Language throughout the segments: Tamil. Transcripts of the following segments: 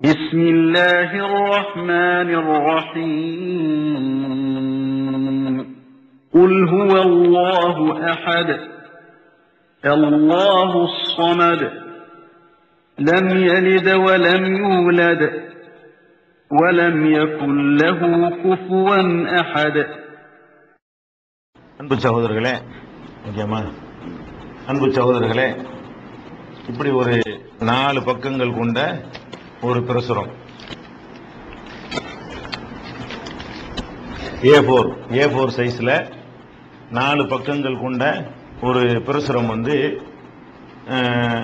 بسم الله الرحمن الرحيم قل هو الله أحد الله الصمد لم يلد ولم يولد ولم يكن له كفوا أحد அன்பு சகோதரர்களே முக்கியமா அன்பு சகோதரர்களே இப்படி ஒரு நாலு பக்கங்கள் கொண்ட ஒரு பிரசுரம். ஏ ஃபோர் ஏ ஃபோர் சைஸில் நாலு பக்கங்கள் கொண்ட ஒரு பிரசுரம் வந்து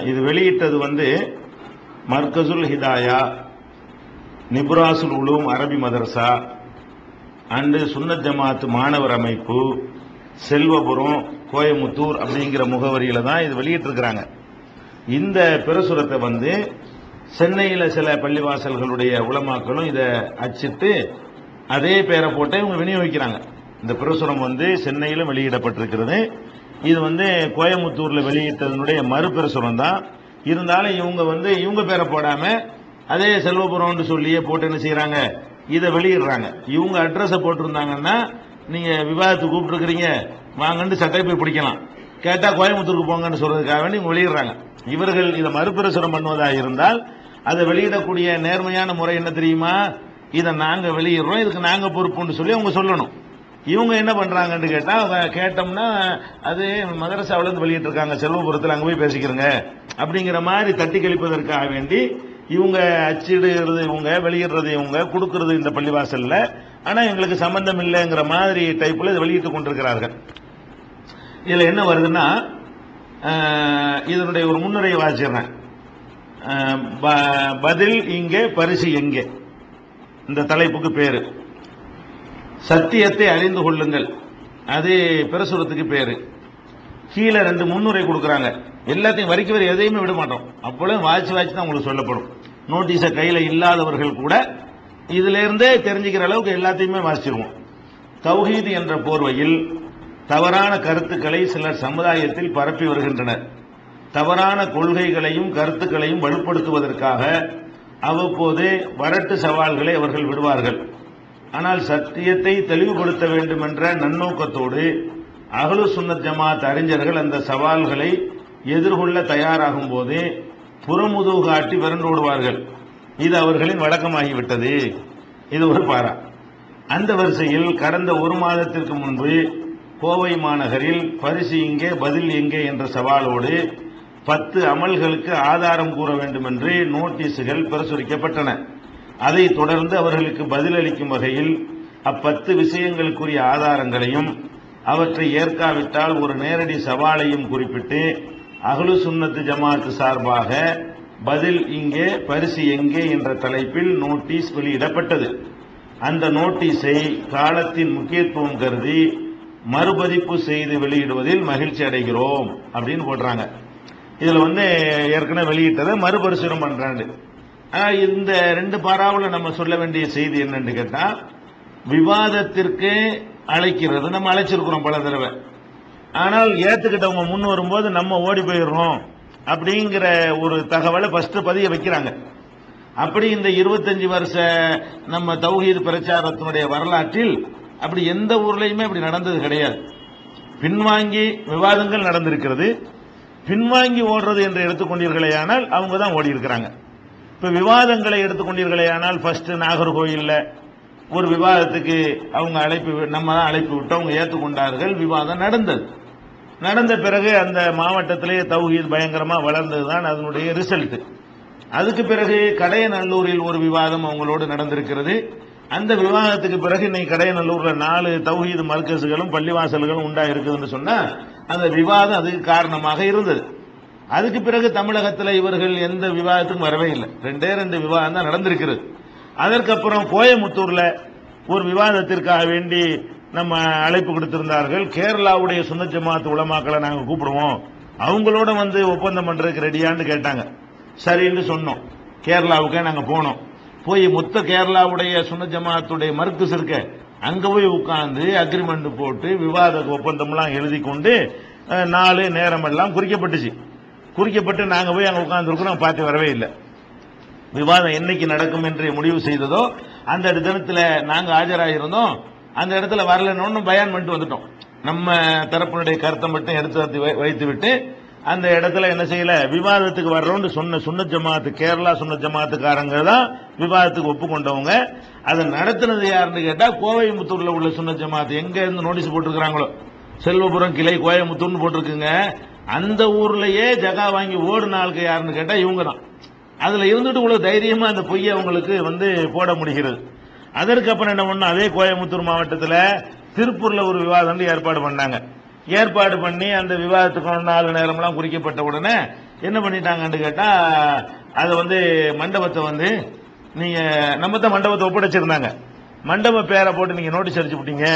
இது வெளியிட்டது வந்து மர்கசுல் ஹிதாயா நிபுராசுல் உலூம் அரபி மதரசா அண்டு சுன்னத் ஜமாத் மாணவர் அமைப்பு செல்வபுரம் கோயமுத்தூர் அப்படிங்கிற முகவரியில் தான் இது வெளியிட்டிருக்கிறாங்க. இந்த பிரசுரத்தை வந்து சென்னையில் சில பள்ளிவாசல்களுடைய உளமாக்களும் இதை அச்சிட்டு அதே பேரை போட்டு இவங்க விநியோகிக்கிறாங்க. இந்த பிரசுரம் வந்து சென்னையிலும் வெளியிடப்பட்டிருக்கிறது. இது வந்து கோயம்புத்தூரில் வெளியிட்டதனுடைய மறுபிரசுரம் தான். இருந்தாலும் இவங்க வந்து இவங்க பேரை போடாமல் அதே செல்வபுரம்னு சொல்லியே போட்டு என்ன செய்கிறாங்க இதை வெளியிடுறாங்க. இவங்க அட்ரஸை போட்டிருந்தாங்கன்னா நீங்கள் விவாதத்துக்கு கூப்பிட்டுருக்கிறீங்க. வாங்கன்னு சட்டை போய் பிடிக்கலாம். கேட்டால் கோயம்புத்தூருக்கு போங்கன்னு சொல்றதுக்காக வேண்டி இவங்க வெளியிடுறாங்க. இவர்கள் இதை மறுபிரசுரம் பண்ணுவதாக இருந்தால் அதை வெளியிடக்கூடிய நேர்மையான முறை என்ன தெரியுமா? இதை நாங்க வெளியிடுறோம் இதுக்கு நாங்க பொறுப்புன்னு சொல்லி அவங்க சொல்லணும். இவங்க என்ன பண்றாங்கன்னு கேட்டா அவங்க கேட்டோம்னா அது மதரசாவில இருந்து வெளியிட்டு இருக்காங்க செல்வபுரத்தில் அங்க போய் பேசிக்கிறங்க அப்படிங்கிற மாதிரி தட்டி கழிப்பதற்காக வேண்டி இவங்க அச்சிடுறது இவங்க வெளியிடுறது இவங்க கொடுக்கறது இந்த பள்ளிவாசல்ல. ஆனா எங்களுக்கு சம்பந்தம் இல்லைங்கிற மாதிரி டைப்ல இதை வெளியிட்டு கொண்டிருக்கிறார்கள். இதுல என்ன வருதுன்னா இதனுடைய ஒரு முன்னுரை வாசிடுறேன் பதில் இங்கே பரிசு எங்கே? இந்த தலைப்புக்கு பேரு. சத்தியத்தை அறிந்து கொள்ளுங்கள். அது பிரசுரத்துக்கு பேரு. கீழே ரெண்டு முன்னுரை கொடுக்குறாங்க. எல்லாத்தையும் வரைக்க வரை எதையுமே விட மாட்டோம். அப்பொழுதும் வாய்ச்சி வாய்ச்சி தான் உங்களுக்கு சொல்லப்படும். நோட்டீஸை கையில் இல்லாதவர்கள் கூட இதுலேருந்தே தெரிஞ்சுக்கிற அளவுக்கு எல்லாத்தையுமே வாசிச்சிருவோம். தௌஹீது என்ற போர்வையில் தவறான கருத்துக்களை சிலர் சமுதாயத்தில் பரப்பி வருகின்றனர். தவறான கொள்கைகளையும் கருத்துக்களையும் வலுப்படுத்துவதற்காக அவ்வப்போது வரட்டு சவால்களை அவர்கள் விடுவார்கள். ஆனால் சத்தியத்தை தெளிவுபடுத்த வேண்டும் என்ற நன்னோக்கத்தோடு அகலு சுன்னத் ஜமாத் அறிஞர்கள் அந்த சவால்களை எதிர்கொள்ள தயாராகும் போது புறமுதுகு காட்டி விரண்டோடுவார்கள் இது அவர்களின் வழக்கமாகிவிட்டது. இது ஒரு பாரா. அந்த வரிசையில் கடந்த ஒரு மாதத்திற்கு முன்பு கோவை மாநகரில் பரிசு எங்கே பதில் எங்கே என்ற சவாலோடு பத்து அமல்களுக்கு ஆதாரம் கூற வேண்டும் என்று நோட்டீஸுகள் பிரசுரிக்கப்பட்டன. அதைத் தொடர்ந்து அவர்களுக்கு பதிலளிக்கும் வகையில் அப்பத்து விஷயங்களுக்குரிய ஆதாரங்களையும் அவற்றை ஏற்காவிட்டால் ஒரு நேரடி சவாலையும் குறிப்பிட்டு அகலு சுன்னத்து ஜமாத்து சார்பாக பதில் இங்கே பரிசு எங்கே என்ற தலைப்பில் நோட்டீஸ் வெளியிடப்பட்டது. அந்த நோட்டீஸை காலத்தின் முக்கியத்துவம் கருதி மறுபதிப்பு செய்து வெளியிடுவதில் மகிழ்ச்சி அடைகிறோம் அப்படின்னு போடுறாங்க. இதில் வந்து ஏற்கனவே வெளியிட்டதை மறுபரிசீலனை பண்ணுறாண்டு இந்த ரெண்டு பாராவில் நம்ம சொல்ல வேண்டிய செய்தி என்னன்னு கேட்டால் விவாதத்திற்கு அழைக்கிறது. நம்ம அழைச்சிருக்கிறோம் பல தடவை. ஆனால் ஏற்றுக்கிட்டவங்க முன் வரும்போது நம்ம ஓடி போயிடுறோம் அப்படிங்கிற ஒரு தகவலை ஃபஸ்ட்டு பதிய வைக்கிறாங்க. அப்படி இந்த 25 வருஷ நம்ம தௌஹீத் பிரச்சாரத்தினுடைய வரலாற்றில் அப்படி எந்த ஊர்லேயுமே அப்படி நடந்தது கிடையாது. பின்வாங்கி விவாதங்கள் நடந்திருக்கிறது. பின்வாங்கி ஓடுறது என்று எடுத்துக்கொண்டீர்களேயானால் அவங்க தான் ஓடி இருக்கிறாங்க. இப்போ விவாதங்களை எடுத்துக்கொண்டீர்களேயானால் ஃபர்ஸ்ட் நாகர்கோயில்ல ஒரு விவாதத்துக்கு அவங்க அழைப்பு நம்ம தான் அழைப்பு விட்டு அவங்க ஏற்றுக்கொண்டார்கள். விவாதம் நடந்தது. நடந்த பிறகு அந்த மாவட்டத்திலே தௌஹீத் பயங்கரமாக வளர்ந்தது தான் அதனுடைய ரிசல்ட் அதுக்கு பிறகு கடையநல்லூரில் ஒரு விவாதம் அவங்களோடு நடந்திருக்கிறது. அந்த விவாதத்துக்கு பிறகு இன்னைக்கு கடையநல்லூரில் நாலு தௌஹீது மர்க்கசுகளும் பள்ளிவாசல்களும் உண்டாக இருக்குதுன்னு சொன்னால் அந்த விவாதம் அதுக்கு காரணமாக இருந்தது. அதுக்கு பிறகு தமிழகத்தில் இவர்கள் எந்த விவாதத்துக்கும் வரவே இல்லை. ரெண்டே ரெண்டு விவாதம் தான் நடந்திருக்கிறது. அதற்கப்புறம் கோயமுத்தூர்ல ஒரு விவாதத்திற்காக வேண்டி நம்ம அழைப்பு கொடுத்திருந்தார்கள். கேரளாவுடைய சுந்த ஜமாத்து உலமாக்களை நாங்கள் கூப்பிடுவோம். அவங்களோட வந்து ஒப்பந்தம் பண்ணுறதுக்கு ரெடியான்னு கேட்டாங்க. சரின்னு சொன்னோம். கேரளாவுக்கே நாங்கள் போனோம். போய் மொத்த கேரளாவுடைய சுன்னத் ஜமாத்துடைய மர்க்கஸ் இருக்க அங்கே போய் உட்காந்து அக்ரிமெண்ட் போட்டு விவாத ஒப்பந்தம்லாம் எழுதி கொண்டு நாலு நேரம் எல்லாம் குறிக்கப்பட்டுச்சு. குறிக்கப்பட்டு நாங்கள் போய் அங்கே உட்கார்ந்து பார்த்து வரவே இல்லை. விவாதம் என்னைக்கு நடக்கும் என்று முடிவு செய்ததோ அந்த தினத்தில் நாங்கள் ஆஜராகிருந்தோம் அந்த இடத்துல வரலன்னு பயான் பண்ணிட்டு வந்துட்டோம். நம்ம தரப்பினுடைய கருத்தை மட்டும் எடுத்து வைத்து வை- வைத்து விட்டு அந்த இடத்துல என்ன செய்யல விவாதத்துக்கு வர்றோம்னு சொன்ன சுன்ன ஜமாத்து கேரளா சுன்ன ஜமாத்துக்காரங்க தான் விவாதத்துக்கு ஒப்புக்கொண்டவங்க. அதை நடத்துனது யாருன்னு கேட்டால் கோயம்புத்தூரில் உள்ள சுன்ன ஜமாத் எங்கேருந்து நோட்டீஸ் போட்டிருக்கிறாங்களோ? செல்வபுரம் கிளை கோயம்புத்தூர்னு போட்டிருக்குங்க. அந்த ஊர்லேயே ஜகா வாங்கி ஓடுன ஆளுக்கு யாருன்னு கேட்டால் இவங்க தான் அதில் இருந்துட்டு இவ்வளோ தைரியமாக அந்த பொய்யை அவங்களுக்கு வந்து போட முடிகிறது. அதற்கு அப்புறம் என்ன பண்ணோம்? அதே கோயம்புத்தூர் மாவட்டத்தில் திருப்பூரில் ஒரு விவாதம் ஏற்பாடு பண்ணாங்க. ஏற்பாடு பண்ணி அந்த விவாதத்துக்கு நாலு நேரம்லாம் குறிக்கப்பட்ட உடனே என்ன பண்ணிட்டாங்கன்னு கேட்டால் அதை வந்து மண்டபத்தை வந்து நீங்க நம்ம தான் மண்டபத்தை ஒப்படைச்சிருந்தாங்க. மண்டப பேரை போட்டு நீங்க நோட்டீஸ் அடிச்சு விட்டீங்க.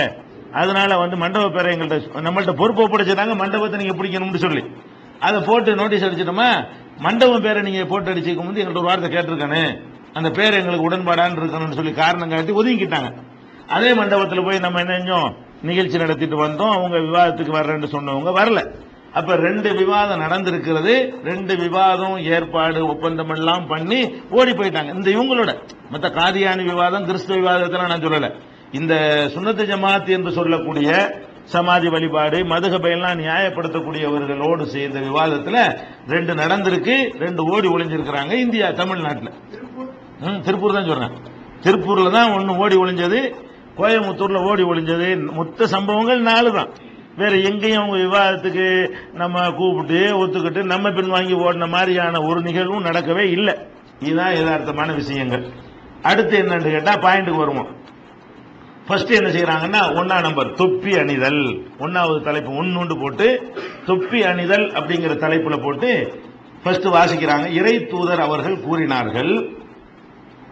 அதனால வந்து மண்டப பேரை எங்கள்கிட்ட நம்மள்ட்ட பொறுப்பு ஒப்படைச்சிருந்தாங்க மண்டபத்தை நீங்க பிடிக்கணும்னு சொல்லி. அதை போட்டு நோட்டீஸ் அடிச்சிட்டோமா? மண்டபம் பேரை நீங்க போட்டு அடிச்சுக்கும் போது எங்கள்கிட்ட ஒரு வார்த்தை கேட்டிருக்கானு. அந்த பேர் எங்களுக்கு உடன்பாடான்னு இருக்கணும்னு சொல்லி காரணம் காட்டி ஒதுங்கிட்டாங்க அதே மண்டபத்தில் போய் நம்ம என்ன செஞ்சோம்? நிகழ்ச்சி நடத்திட்டு வந்தோம். அவங்க விவாதத்துக்கு வர்றேன்னு சொன்னவங்க வரல. அப்ப ரெண்டு விவாதம் நடந்திருக்கிறது. ரெண்டு விவாதம் ஏற்பாடு ஒப்பந்தம் எல்லாம் பண்ணி ஓடி போயிட்டாங்க. இந்த இவங்களோட மத்த காதியானி விவாதம் கிறிஸ்துவ விவாதத்தெல்லாம் நான் சொல்லல. இந்த சுன்னத்து ஜமாத் என்று சொல்லக்கூடிய சமாதி வழிபாடு மதுகபையெல்லாம் நியாயப்படுத்தக்கூடியவர்களோடு செய்த விவாதத்துல ரெண்டு நடந்திருக்கு. ரெண்டு ஓடி ஒளிஞ்சிருக்கிறாங்க இந்தியா தமிழ்நாட்டில். ம், திருப்பூர் தான் சொல்றேன் திருப்பூர்ல தான் ஒன்னு ஓடி ஒளிஞ்சது கோயம்புத்தூர்ல ஓடி ஒளிஞ்சது. மொத்த சம்பவங்கள் நாலு தான் வேற எங்கேயும் அவங்க விவாதத்துக்கு நம்ம கூப்பிட்டு ஒத்துக்கிட்டு நம்ம பின் வாங்கி ஓடின மாதிரியான ஒரு நிகழ்வும் நடக்கவே இல்லை. இதுதான் யதார்த்தமான விஷயங்கள். அடுத்து என்னன்னு கேட்டால் பாயிண்ட்டுக்கு வருவோம். ஃபர்ஸ்ட் என்ன செய்யறாங்கன்னா ஒன்னா நம்பர் தொப்பி அணிதல். ஒன்னாவது தலைப்பு ஒன்னு போட்டு தொப்பி அணிதல் அப்படிங்கிற தலைப்புல போட்டு ஃபர்ஸ்ட் வாசிக்கிறாங்க. இறை தூதர் அவர்கள் கூறினார்கள்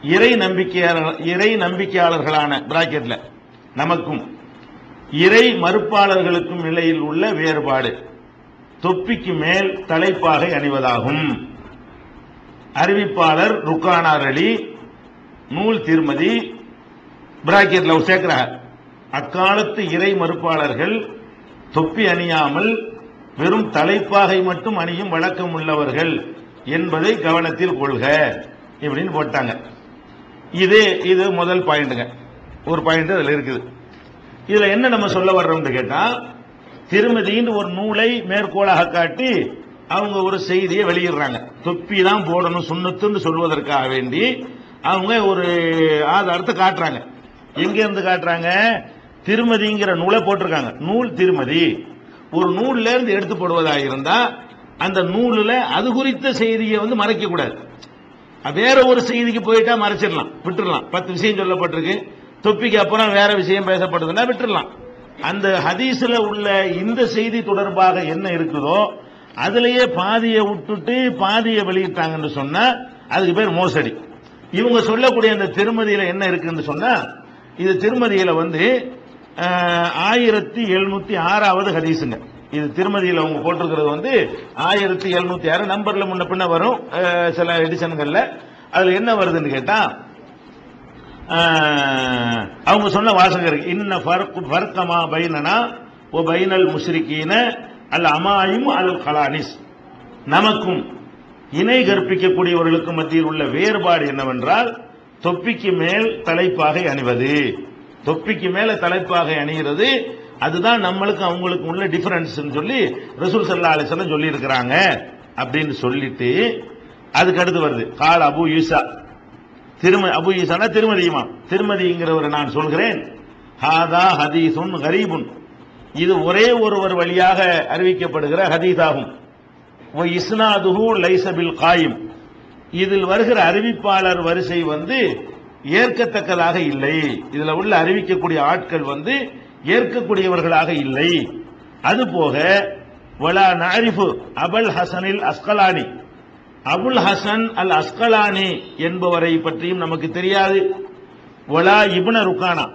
இறை நம்பிக்கையாளர் இறை நம்பிக்கையாளர்களான பிராக்கெட்ல நமக்கும். இறை மறுப்பாளர்களுக்கும் நிலையில் உள்ள வேறுபாடு. தொப்பிக்கு மேல் தலைப்பாகை அணிவதாகும். அறிவிப்பாளர் ருக்கானார் அலி நூல் திருமதி பிராக்கெட்ல சேர்க்கிறார். அக்காலத்து இறை மறுப்பாளர்கள் தொப்பி அணியாமல் வெறும் தலைப்பாகை மட்டும் அணியும் வழக்கம் உள்ளவர்கள் என்பதை கவனத்தில் கொள்க இப்படின்னு போட்டாங்க. இது இது முதல் பாயிண்ட்டுங்க ஒரு பாயிண்ட் அதில் இருக்குது. இதுல என்ன நம்ம சொல்ல வர்றோம்னு கேட்டா திருமதின்னு ஒரு நூலை மேற்கோளாக காட்டி அவங்க ஒரு செய்தியை வெளியிடுறாங்க. தொப்பி தான் போடணும் சுண்ணத்துன்னு சொல்வதற்காக வேண்டி அவங்க ஒரு ஆதாரத்தை காட்டுறாங்க. எங்க இருந்து காட்டுறாங்க? திருமதிங்கிற நூலை போட்டிருக்காங்க. நூல் திருமதி. ஒரு நூல்ல இருந்து எடுத்து போடுவதாக இருந்தா அந்த நூலில் அது குறித்த செய்தியை வந்து மறைக்க கூடாது வேற ஒரு செய்திக்கு போயிட்டா மறைச்சிடலாம் விட்டுடலாம். பத்து விஷயம் சொல்லப்பட்டிருக்கு. தொப்பிக்கு அப்புறம் வேற விஷயம் பேசப்படுதுன்னா விட்டுடலாம் அந்த ஹதீஸ்ல உள்ள இந்த செய்தி தொடர்பாக என்ன இருக்குதோ அதுலயே பாதியை விட்டுட்டு பாதியை வெளியிட்டாங்கன்னு சொன்னா அதுக்கு பேர் மோசடி. இவங்க சொல்லக்கூடிய அந்த திருமதியில என்ன இருக்குன்னு சொன்னா இது திருமதியில வந்து ஆயிரத்தி எழுநூத்தி ஆறாவது ஹதீஸுங்க. இது திருமதியில் அவங்க போட்டிருக்கிறது வந்து ஆயிரத்தி எழுநூத்தி ஆறு நம்பர்ல முன்ன பின்ன வரும் சில எடிஷன்கள்ல அதுல என்ன வருதுன்னு கேட்டா அவங்க சொன்ன வாசகம் இருக்கு. இன்ன ஃபர்க் ஃபர்கமா பைனனா ஓ பைனல் முஷ்ரிகீன அல் அமாயும் அல் கலானிஸ். நமக்கும் இணை கற்பிக்கக்கூடியவர்களுக்கு மத்தியில் உள்ள வேறுபாடு என்னவென்றால் தொப்பிக்கு மேல் தலைப்பாகை அணிவது. தொப்பிக்கு மேல தலைப்பாகை அணிகிறது அதுதான் நம்மளுக்கு அவங்களுக்கு உள்ள டிஃபரன்ஸ் சொல்லி ரசூல் சல்லா அலிசல்லாம் சொல்லி இருக்கிறாங்க அப்படின்னு சொல்லிட்டு அதுக்கு அடுத்து வருது. கால் அபு யூசா திரும அபு ஈசானா திருமதியுமா திருமதிங்கிறவரை நான் சொல்கிறேன். ஹாதா ஹதீசுன் கரீபுன். இது ஒரே ஒருவர் வழியாக அறிவிக்கப்படுகிற ஹதீஸாகும். வ இஸ்னாதுஹு லைஸ இதில் வருகிற அறிவிப்பாளர் வரிசை வந்து ஏற்கத்தக்கதாக இல்லை. இதுல உள்ள அறிவிக்கக்கூடிய ஆட்கள் வந்து ஏற்கக்கூடியவர்களாக இல்லை. அதுபோக வலா நாரிஃபு அபல் ஹசனில் அஸ்கலானி. அபுல் ஹசன் அல் அஸ்கலானி என்பவரை பற்றியும் நமக்கு தெரியாது. வலா இபுன ருக்கானா.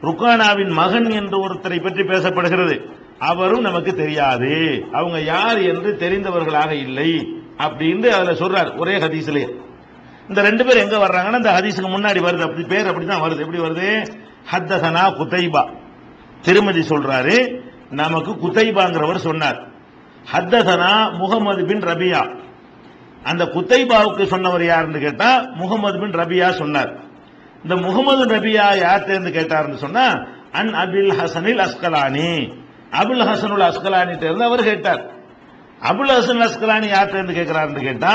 ருக்கானாவின் மகன் என்று ஒருத்தரை பற்றி பேசப்படுகிறது. அவரும் நமக்கு தெரியாது. அவங்க யார் என்று தெரிந்தவர்களாக இல்லை அப்படின்னு அதுல சொல்றார் ஒரே ஹதீஸ்லயே. இந்த ரெண்டு பேர் எங்க வர்றாங்கன்னா இந்த ஹதீஸுக்கு முன்னாடி வருது. அப்படி பேர் அப்படிதான் வருது. எப்படி வருது? ஹத்தசனா குத்தைபா திருமதி சொல்றாரு நமக்கு குத்தைபாங்கிறவர் சொன்னார். ஹத்தசனா முகமது பின் ரபியா. அந்த குத்தைபாவுக்கு சொன்னவர் யாருன்னு கேட்டா முகமது பின் ரபியா சொன்னார். இந்த முகமது ரபியா யார்கிட்ட கேட்டாருன்னு சொன்னா an Abil Hasanil Asqalani. Abul Hasanul Asqalani தேர்ந்து அவர் கேட்டார். அபுல் ஹசன் அஸ்கலானி யார் தேர்ந்து கேட்கிறாருன்னு கேட்டா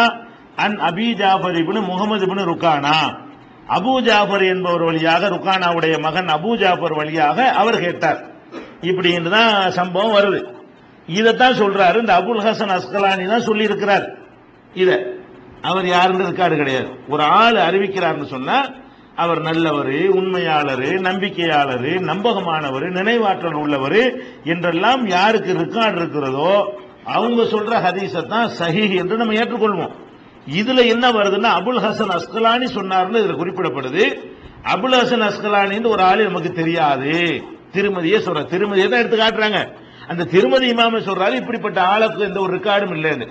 an Abi Jafar ibn Muhammad ibn Rukana. Abu Jafar என்பவர் வழியாக ருக்கானாவுடைய மகன் அபு ஜாஃபர் வழியாக அவர் கேட்டார். இப்படின்னு தான் சம்பவம் வருது. இதைத்தான் சொல்றாரு. இந்த அபுல் ஹசன் அஸ்கலானி தான் சொல்லி இருக்கிறார் இதை. அவர் யாருன்றது காடு கிடையாது. ஒரு ஆள் அறிவிக்கிறார்னு சொன்னா அவர் நல்லவர் உண்மையாளர் நம்பிக்கையாளர் நம்பகமானவர் நினைவாற்றல் உள்ளவர் என்றெல்லாம் யாருக்கு ரெக்கார்டு இருக்கிறதோ அவங்க சொல்ற ஹதீஸை தான் சஹி என்று நம்ம ஏற்றுக்கொள்வோம். இதுல என்ன வருதுன்னா அபுல் ஹசன் அஸ்கலானி சொன்னார்னு இதுல குறிப்பிடப்படுது. அபுல் ஹசன் அஸ்கலானின்னு ஒரு ஆளு நமக்கு தெரியாது. திருமதியே சொல்ற திருமதியை தான் எடுத்து காட்டுறாங்க. அந்த திருமதி இமாம சொல்றாரு இப்படிப்பட்ட ஆளுக்கு எந்த ஒரு ரெக்கார்டும் இல்லைன்னு.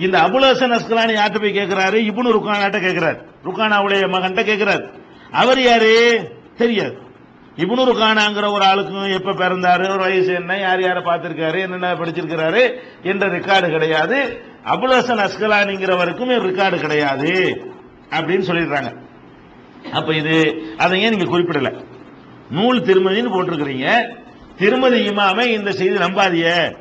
இந்த அபுல் அஸ்கலானி யார்கிட்ட போய் கேட்கிறாரு இப்னு ருக்கானாட்ட கேட்கிறார் ருக்கானாவுடைய மகன்கிட்ட கேட்கிறார் அவர் யாரு? தெரியாது. இப்னு ருக்கானாங்கிற ஒரு ஆளுக்கும் எப்ப பிறந்தாரு? ஒரு வயசு என்ன? யார் யாரை பார்த்திருக்காரு? என்னென்ன படிச்சிருக்கிறாரு? என்ற ரெக்கார்டு கிடையாது. அபுல் அஸ்கலானிங்கிறவருக்கும் ரெக்கார்டு கிடையாது அப்படின்னு சொல்லிடுறாங்க. அப்ப இது அதை ஏன் நீங்க குறிப்பிடல? நூல் திருமதின்னு போட்டிருக்கிறீங்க. திருமதி இமாமை இந்த செய்தி நம்பாதிய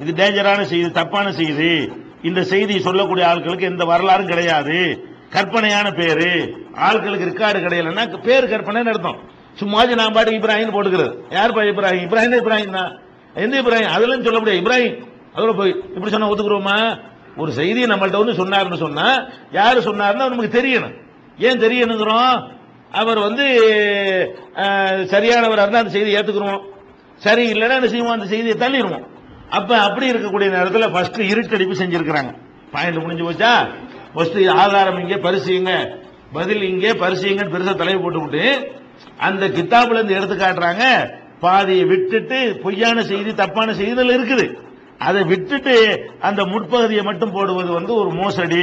இது டேஞ்சரான செய்தி தப்பான செய்தி. இந்த செய்தி சொல்லக்கூடிய ஆட்களுக்கு எந்த வரலாறும் கிடையாது. கற்பனையான பேரு. ஆட்களுக்கு ரெக்கார்டு கிடையலன்னா பேர் கற்பனைன்னு அர்த்தம். சும்மா நான் பாட்டு இப்ராஹிம் போட்டுக்கிறது. யார் பா இப்ராஹிம்? இப்ராஹிம் இப்ராஹிம் தான். எந்த இப்ராஹிம்? அதெல்லாம் சொல்ல முடியாது. இப்ராஹிம். அதோட போய் இப்படி சொன்னா ஒத்துக்குறோமா? ஒரு செய்தியை நம்மள்ட்ட வந்து சொன்னாருன்னு சொன்னா யாரு சொன்னார்னா நமக்கு தெரியணும். ஏன் தெரியணுங்கிறோம்? அவர் வந்து சரியானவராக இருந்தால் அந்த செய்தியை ஏத்துக்கிறோம். சரி இல்லைன்னா என்ன செய்வோம்? அந்த செய்தியை தள்ளிடுவோம். அப்ப அப்படி இருக்கக்கூடிய நேரத்தில் ஃபர்ஸ்ட் இருட்டடிப்பு செஞ்சிருக்கிறாங்க. பாயிண்ட் முடிஞ்சு போச்சா? ஃபர்ஸ்ட் ஆதாரம் இங்கே பரிசுங்க பதில் இங்கே பரிசுங்க பெருசா தலைவு போட்டு அந்த கித்தாபுல இருந்து எடுத்து காட்டுறாங்க. பாதியை விட்டுட்டு பொய்யான செய்தி தப்பான செய்திகள் இருக்குது. அதை விட்டுட்டு அந்த முற்பகுதியை மட்டும் போடுவது வந்து ஒரு மோசடி.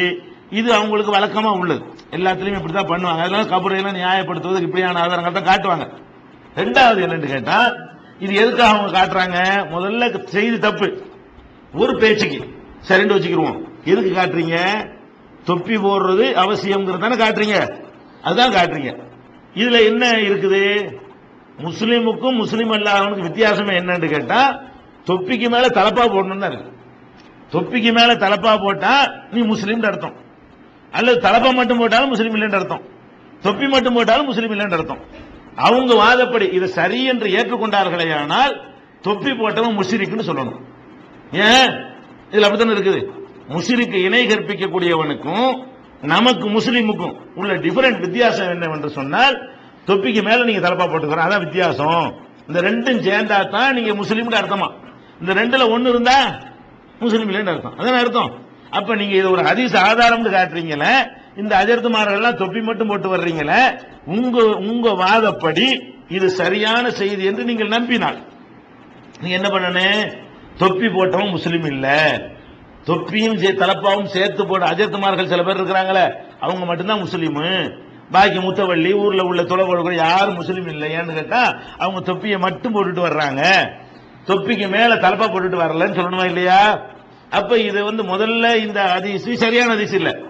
இது அவங்களுக்கு வழக்கமா உள்ளது. எல்லாத்துலயும் இப்படிதான் பண்ணுவாங்க. அதனால கபரையெல்லாம் நியாயப்படுத்துவதற்கு இப்படியான ஆதாரங்கள் தான் காட்டுவாங்க. ரெண்டாவது என்னன்னு கேட்டா இது எதுக்காக அவங்க காட்டுறாங்க? முதல்ல செய்தி தப்பு. ஒரு பேச்சுக்கு. சரிண்டு வச்சுக்கிருவோம். எதுக்கு காட்டுறீங்க? தொப்பி போடுறது அவசியம்ங்கிறது தானே காட்டுறீங்க. அதுதான் காட்டுறீங்க. இதுல என்ன இருக்குது? முஸ்லீமுக்கும் முஸ்லீம் அல்லாதவனுக்கு வித்தியாசமே என்னன்னு கேட்டா தொப்பிக்கு மேல தலப்பா போடணும்னு தான் இருக்கு. தொப்பிக்கு மேல தலப்பா போட்டா நீ முஸ்லீம் அர்த்தம். அல்லது தலப்பா மட்டும் போட்டாலும் முஸ்லீம் இல்லைன்னு அர்த்தம். தொப்பி மட்டும் போட்டாலும் முஸ்லீம் இல்லைன்னு அர்த்தம். அவங்க வாதப்படி இது சரி என்று ஏற்றுக்கொண்டார்களே ஆனால் தொப்பி போட்டவன் முஷிரிக்குன்னு சொல்லணும். ஏன்? இதுல அப்படித்தானே இருக்குது? முஷிரிக்கு இணை கற்பிக்கக்கூடியவனுக்கும் நமக்கு முஸ்லீமுக்கும் உள்ள டிஃபரெண்ட் வித்தியாசம் என்னவென்று சொன்னால் தொப்பிக்கு மேல நீங்க தலப்பா போட்டுக்கிறோம் அதான் வித்தியாசம். இந்த ரெண்டும் சேர்ந்தா தான் நீங்க முஸ்லீம்னு அர்த்தமா? இந்த ரெண்டுல ஒன்னு இருந்தா முஸ்லீம் இல்லைன்னு அர்த்தம். அதான் அர்த்தம்? அப்ப நீங்க இது ஒரு ஹதீஸ் ஆதாரம்னு காட்டுறீங்களே இந்த அஜர்துமாரெல்லாம் தொப்பி மட்டும் போட்டு வர்றீங்களே உங்க உங்க வாதப்படி இது சரியான செய்தி என்று நீங்கள் நம்பினால். நீங்க என்ன பண்ணணும் தொப்பி போட்டவன் முஸ்லீம் இல்ல. தொப்பியும் சே- தலப்பாவும் சேர்த்து போட அஜர்துமார்கள் சில பேர் இருக்கிறாங்களே அவங்க மட்டும்தான் முஸ்லீமு. பாக்கி முத்தவள்ளி ஊர்ல உள்ள தொலைவோடு யாரும் முஸ்லீம் இல்லை? ஏன்னு கேட்டா அவங்க தொப்பியை மட்டும் போட்டுட்டு வர்றாங்க. தொப்பிக்கு மேல தலப்பா போட்டுட்டு வரலன்னு சொல்லணுமா இல்லையா? அப்ப இது வந்து முதல்ல இந்த அதிசி சரியான அதிசி இல்லை.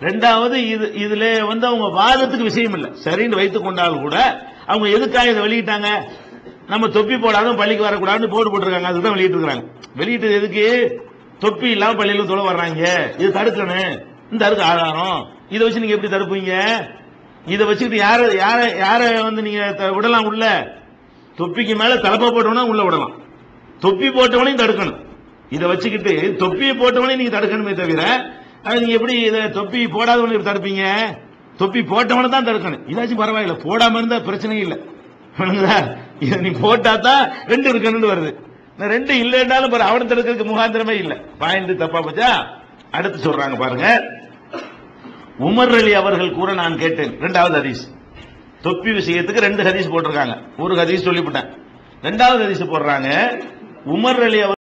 ரெண்டாவது இது இதுல வந்து அவங்க வாதத்துக்கு விஷயம் இல்லை. சரின்னு வைத்துக் கொண்டாலும் கூட அவங்க எதுக்காக இதை வெளியிட்டாங்க? நம்ம தொப்பி போடாத பள்ளிக்கு வரக்கூடாதுன்னு போட்டு போட்டிருக்காங்க. அதுதான் வெளியிட்டு இருக்காங்க வெளியிட்டது எதுக்கு? தொப்பி இல்லாம பள்ளியில தொலை வர்றாங்க. இது தடுக்கணும் இந்த அதுக்கு ஆதாரம். இதை வச்சு நீங்க எப்படி தடுப்பீங்க? இதை வச்சுக்கிட்டு யார யார யார வந்து நீங்க த- விடலாம் உள்ள? தொப்பிக்கு மேல தலப்பா போட்டவனா உள்ள விடலாம். தொப்பி போட்டவனையும் தடுக்கணும். இதை வச்சுக்கிட்டு தொப்பியை போட்டவனையும் நீங்க தடுக்கணுமே தவிர அது நீங்க எப்படி இதை தொப்பி போடாதவனுக்கு தடுப்பீங்க? தொப்பி போட்டவனை தான் தடுக்கணும். இதாச்சும் பரவாயில்ல. போடாம இருந்தா பிரச்சனை இல்லை. இதை நீ போட்டா தான் ரெண்டு இருக்கணும்னு வருது. ரெண்டு இல்லைன்னாலும் பாரு அவனை தடுக்கிறதுக்கு முகாந்திரமே இல்லை. பாயிண்ட் தப்பா போச்சா? அடுத்து சொல்றாங்க பாருங்க. உமர் அலி அவர்கள் கூற நான் கேட்டேன். ரெண்டாவது ஹதீஸ். தொப்பி விஷயத்துக்கு ரெண்டு ஹதீஸ் போட்டிருக்காங்க. ஒரு ஹதீஸ் சொல்லிவிட்டேன். ரெண்டாவது ஹதீஸ் போடுறாங்க. உமர் அலி அவர்